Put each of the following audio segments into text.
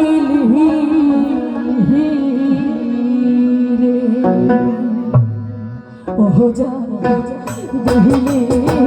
নাইলি রে ও যা দিলি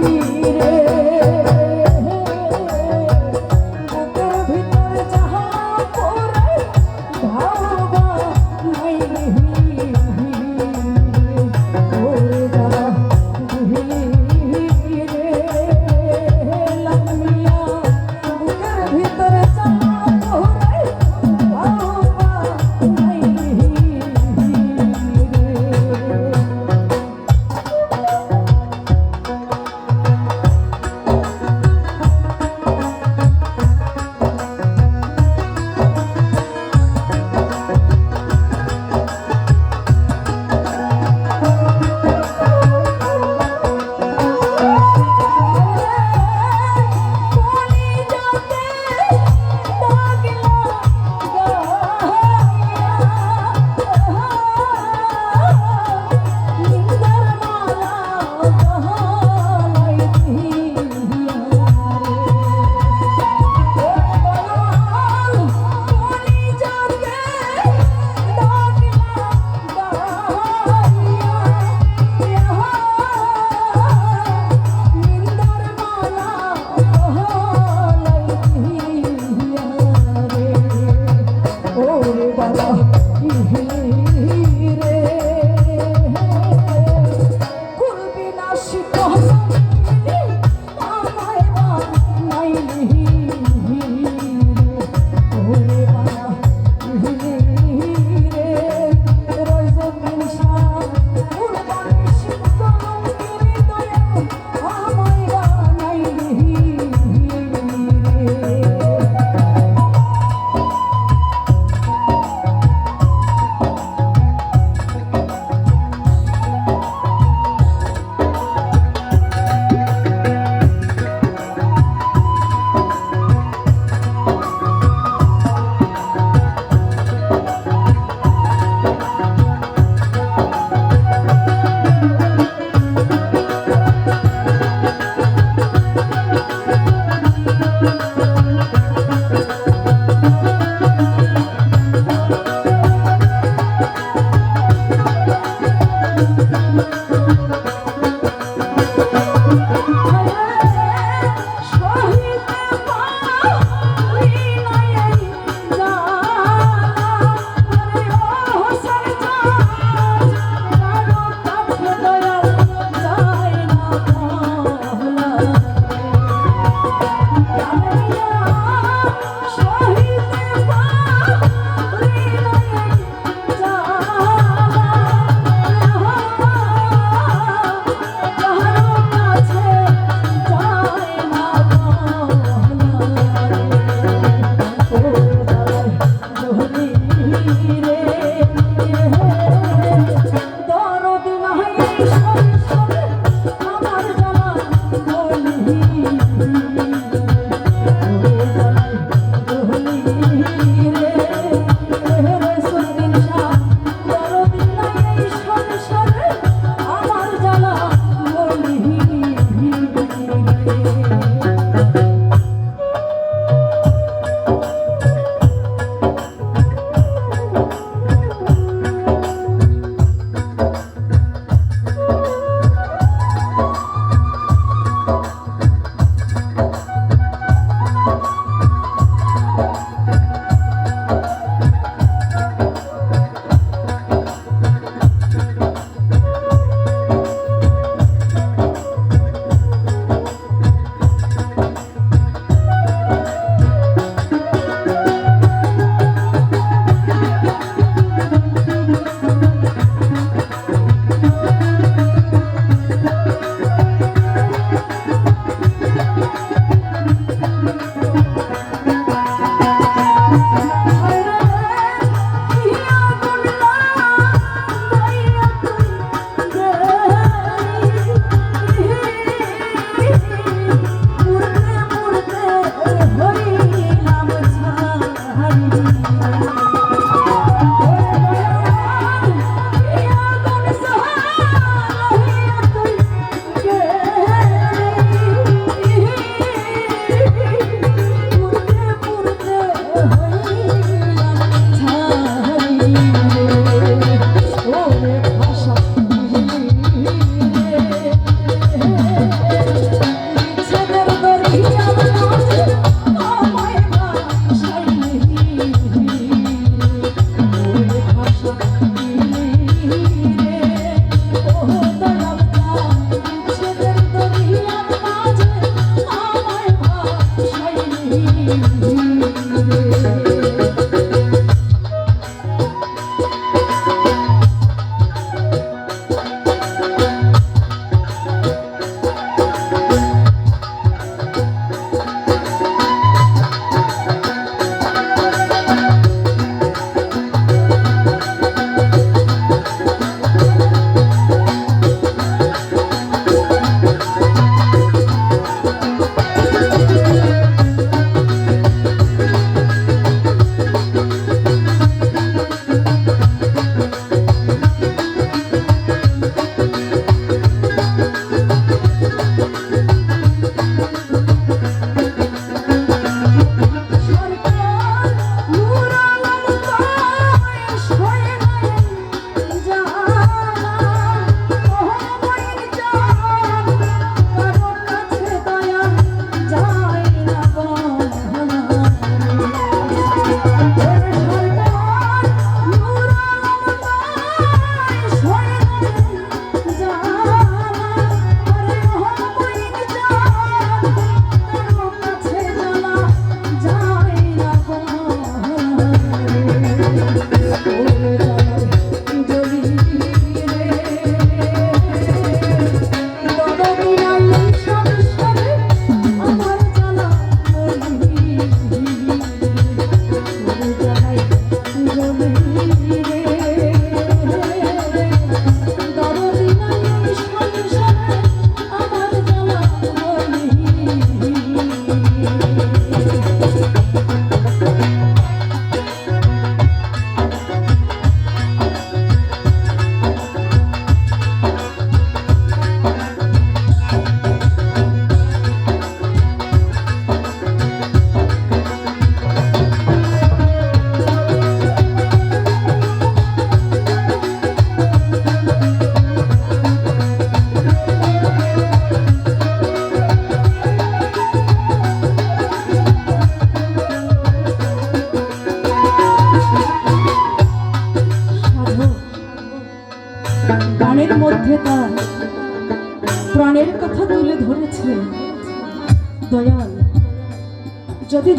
আমার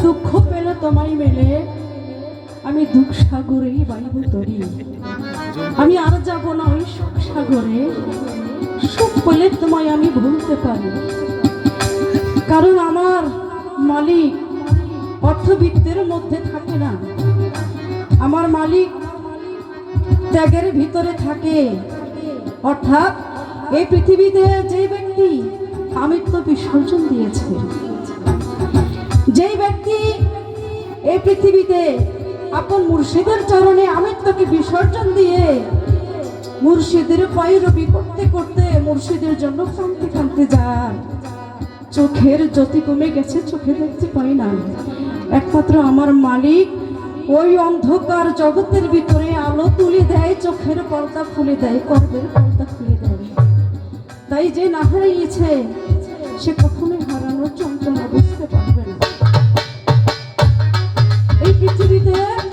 দুঃখ পেলে তোমায় মেলে। আমি দুঃখ সাগরেই বাইব তরি। আমি আর যাব না ওই সুখ সাগরে। সুখ পেলে তোমায় আমি ভুলতে পারি। কারণ আমার মালিক অর্থবিত্তের মধ্যে থাকে না। আমার মালিক ত্যাগের ভিতরে থাকে। অর্থাৎ এই পৃথিবীতে যে ব্যক্তি আমিত্ব বিসর্জন দিয়েছে যেই ব্যক্তি এই পৃথিবীতে আপন মুর্শিদের চরণে আমিত্বকে বিসর্জন দিয়ে মুর্শিদের পায়রবি করতে করতে মুর্শিদের জন্য কাঁদতে কাঁদতে যান চোখের জ্যোতি কমে গেছে, চোখে দেখতে পাই না। একমাত্র আমার মালিক ওই অন্ধকার জগতের ভিতরে আলো তুলে দেয়, চোখের পর্দা খুলে দেয়, কর্মের পর্দা খুলে দেয়। তাই যে না হারিয়েছে সে কখনোই হারানোর যন্ত্রণা পৃথিবীতে